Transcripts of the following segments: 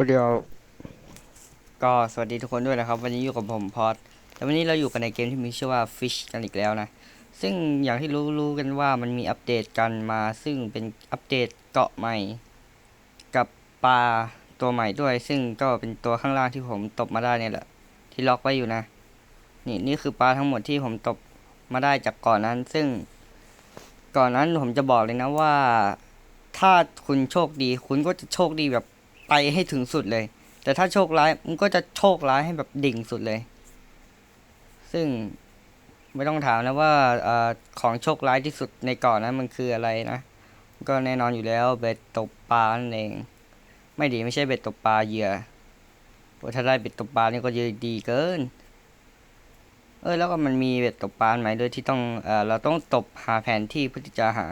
วเดียวก็สวัสดีทุกคนด้วยนะครับ วันนี้อยู่กับผมพอดแล้ววันนี้เราอยู่กันในเกมที่มีชื่อว่า Fish กันอีกแล้วนะ ซึ่งอย่างที่รู้รู้กันว่ามันมีอัปเดตกันมา ซึ่งเป็นอัปเดตเกาะใหม่ กับปลาตัวใหม่ด้วย ซึ่งก็เป็นตัวข้างล่างที่ผมตบมาได้เนี่ยแหละ ที่ล็อกไว้อยู่นะ นี่นี่คือปลาทั้งหมดที่ผมตบมาได้จากก่อนนั้น ซึ่งก่อนนั้นผมจะบอกเลยนะว่า ถ้าคุณโชคดี คุณก็จะโชคดีแบบ ไปให้ถึงสุดเลย แต่ถ้าโชคร้ายมันก็จะโชคร้ายให้แบบดิ่งสุดเลย ซึ่งไม่ต้องถามนะว่าอของโชคร้ายที่สุดในเก่อนนั้นมันคืออะไรนะ ก็แน่นอนอยู่แล้วเบ็ดตกปลานั่นเอง ไม่ดีไม่ใช่เบ็ดตกปลาเหยื่อว่าถ้าได้เบ็ดตกปลานี่ก็จะดีเกิน เออแล้วก็มันมีเบ็ดตกปลาใหมด้วยที่ต้องเออเราต้องตบหาแผนที่เพื่อที่จะหา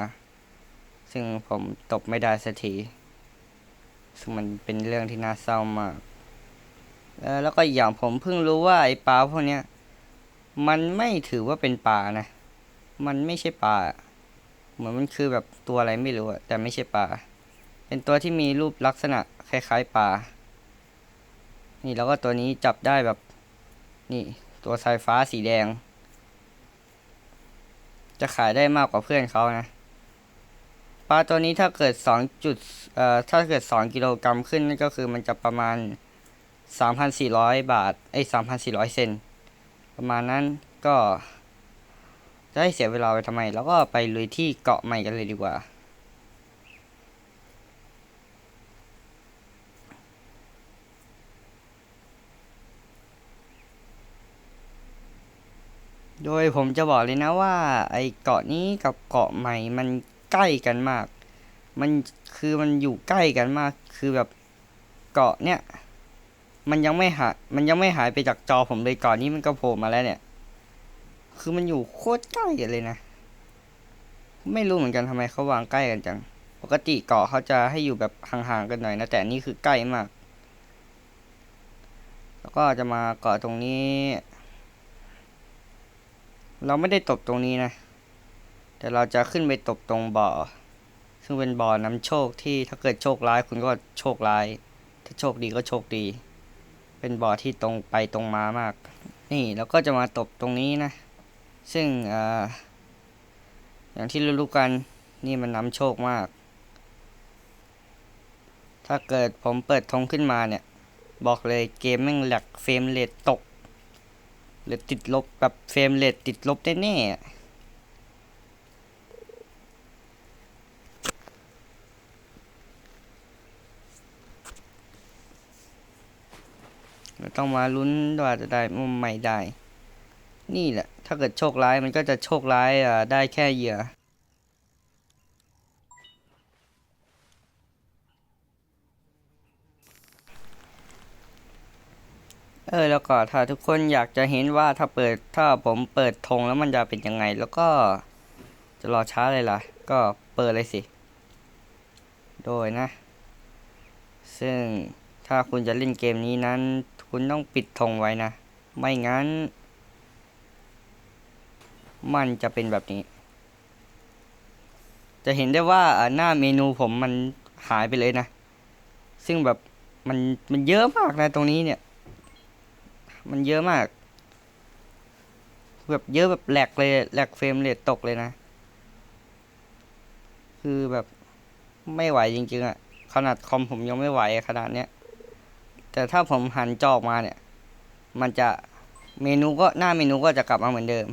ซึ่งผมตบไม่ได้สักที ซึ่งมันเป็นเรื่องที่น่าเศร้ามากเออแล้วก็อีกอย่างผมเพิ่งรู้ว่าไอ้ปลาพวกเนี้ยมันไม่ถือว่าเป็นปลานะ มันไม่ใช่ปลาเหมือนมันคือแบบตัวอะไรไม่รู้อะแต่ไม่ใช่ปลาเป็นตัวที่มีรูปลักษณะคล้ายๆปลานี่แล้วก็ตัวนี้จับได้แบบ นี่ ตัวสายฟ้าสีแดง จะขายได้มากกว่าเพื่อนเขานะ ปลาตัวนี้ถ้าเกิดสองจุดเอ่อถ้าเกิดสองกิโลกรัมขึ้นนั่นก็คือมันจะประมาณสามพันสี่ร้อยบาทไอ้สามพันสี่ร้อยเซนประมาณนั้นก็ จะให้เสียเวลาไปทำไม แล้วก็ไปลุยที่เกาะใหม่กันเลยดีกว่า โดยผมจะบอกเลยนะว่า ไอ้เกาะนี้กับเกาะใหม่มัน ใกล้กันมาก มันคือมันอยู่ใกล้กันมาก คือแบบเกาะเนี่ย มันยังไม่หายมันยังไม่หายไปจากจอผมเลยเก่อนนี้มันก็โผล่มาแล้วเนี่ย คือมันอยู่โคตรใกล้กันเลยนะ ไม่รู้เหมือนกันทำไมเขาวางใกล้กันจัง ปกติเกาะเขาจะให้อยู่แบบห่างๆกันหน่อยนะแต่นนี่คือใกล้มาก แล้วก็จะมาเกาะตรงนี้ เราไม่ได้ตบตรงนี้นะ แต่เราจะขึ้นไปตบตรงบ่อ ซึ่งเป็นบ่อน้ำโชคที่ถ้าเกิดโชคร้ายคุณก็โชคร้าย ถ้าโชคดีก็โชคดี เป็นบ่อที่ตรงไปตรงมามาก นี่แล้วก็จะมาตบตรงนี้นะ ซึ่งออย่างที่รู้ๆกันนี่มันน้ำโชคมาก ถ้าเกิดผมเปิดธงขึ้นมาเนี่ย บอกเลยเกมแม่งหลักเฟรมเรทตก หรือติดลบแบบเฟรมเรทติดลบแน่ๆอะเรา ต้องมาลุ้นว่าจะได้มุมไม่ได้ นี่แหละ ถ้าเกิดโชคร้ายมันก็จะโชคร้ายอ่าได้แค่เหยื่อเออแล้วก็ถ้าทุกคนอยากจะเห็นว่าถ้าเปิดถ้าผมเปิดธงแล้วมันจะเป็นยังไง แล้วก็จะรอช้าเลยล่ะ ก็เปิดเลยสิ โดยนะ ซึ่งถ้าคุณจะเล่นเกมนี้นั้น คุณต้องปิดธงไว้นะ ไม่งั้น มันจะเป็นแบบนี้ จะเห็นได้ว่าหน้าเมนูผมมันหายไปเลยนะ ซึ่งแบบมันมันเยอะมากนะตรงนี้เนี่ย มันเยอะมาก แบบเยอะแบบแหลกเลยแหลกเฟรมเรทตกเลยนะ คือแบบไม่ไหวจริงๆอะขนาดคอมผมยังไม่ไหวขนาดเนี้ย แต่ถ้าผมหันจอออกมาเนี่ย มันจะเมนูก็หน้าเมนูก็จะกลับมาเหมือนเดิม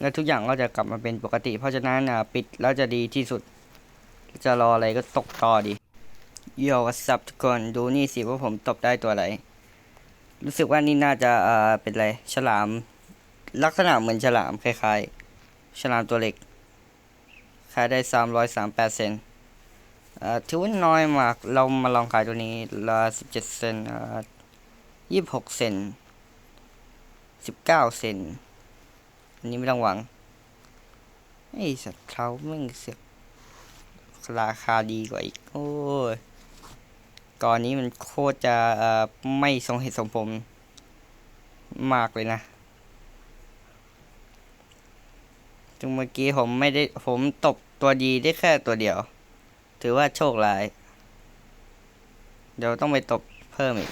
แล้วทุกอย่างก็จะกลับมาเป็นปกติ เพราะฉะนั้นอะปิดแล้วจะดีที่สุด จะรออะไรก็ตกต่อดีโยกับซับทุกคนดูนี่สิว่าผมตบได้ตัวอะไร รู้สึกว่านี่น่าจะเอ่อเป็นอะไร ฉลาม ลักษณะเหมือนฉลามคล้ายๆ ฉลามตัวเล็กขายได้สามร้อยสามแปดเซน ถือว่าน้อยมาก เรามาลองขายตัวนี้ละสิบเจ็ดเซนยี่สิบหกเซนสิบเก้าเซนอันนี้ไม่ต้องหวังไอสัตว์เขาไม่เสือกราคาดีกว่าอีก โอ้ยก่อนนี้มันโคตรจะไม่สมเหตุสมผลมากเลยนะจึงเมื่อกี้ผมไม่ได้ผมตบตัวดีได้แค่ตัวเดียว ถือว่าโชคร้าย เดี๋ยวต้องไปตบเพิ่มอีก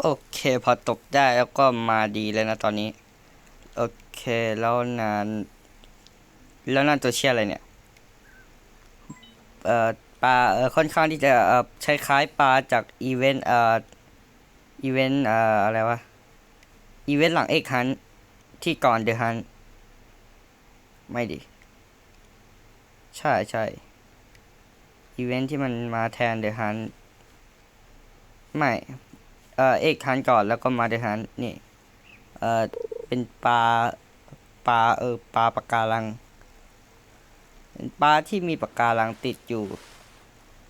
โอเค พอตบได้แล้วก็มาดีเลยนะตอนนี้ โอเคแล้วนาน แล้วนั่นตัวเชี่ยอะไรเนี่ย เอ่อปลาเออค่อนข้างที่จะเอ่อใช้คล้ายปลาจากอีเวนต์เอ่ออีเวนต์เอ่ออะไรวะ อีเวนต์หลังเอกฮันที่ก่อนเดอะฮันไม่ดิ ใช่ใช่อีเวนต์ที่มันมาแทนเดอะฮันไม่ เออเอกฮันก่อนแล้วก็มาเดอะฮันนี่ เออเป็นปลาปลาเออปลาปะการังเป็นปลาที่มีปะการังติดอยู่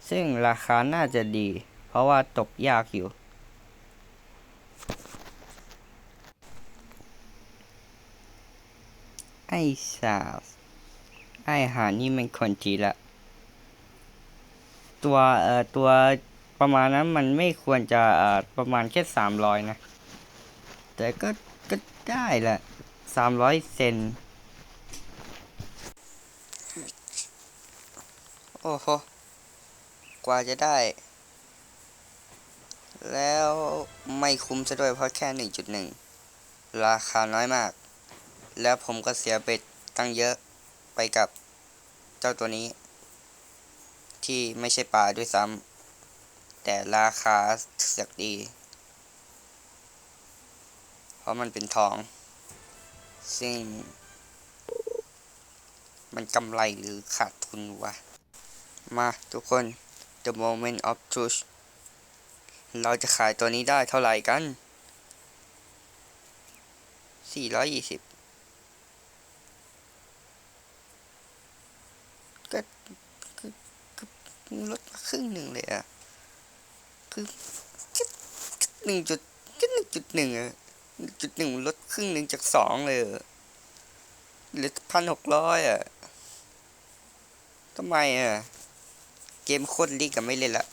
ซึ่งราคาน่าจะดี เพราะว่าตกยากอยู่ไอ้สาว ไอ้หานี่มันคนจีละ ตัวเอ่อตัวประมาณนั้นมันไม่ควรจะเอ่อประมาณแค่สามร้อยนะ แต่ก็ก็ได้แหละสามร้อยเซนโอ้โห กว่าจะได้ แล้วไม่คุ้มซะด้วยเพราะแค่หนึ่งจุดหนึ่งราคาน้อยมาก แล้วผมก็เสียเบ็ดตั้งเยอะไปกับ เจ้าตัวนี้ ที่ไม่ใช่ปลาด้วยซ้ำแต่ราคาเสียกดี เพราะมันเป็นทอง ซึ่ง มันกำไรหรือขาดทุนวะ มาทุกคน the moment of truth เราจะขายตัวนี้ได้เท่าไหร่กัน 420 ก็คือลดมาครึ่งหนึ่งเลยอะคือหนึ่งจุดคิดหนึ่งจุดหนึ่งอะหนึ่งจุดหนึ่งลดครึ่งหนึ่งจากสองเลยเหลือพันหกร้อยอะทำไมอะเกมโคตรลีกกับไม่เล่นละ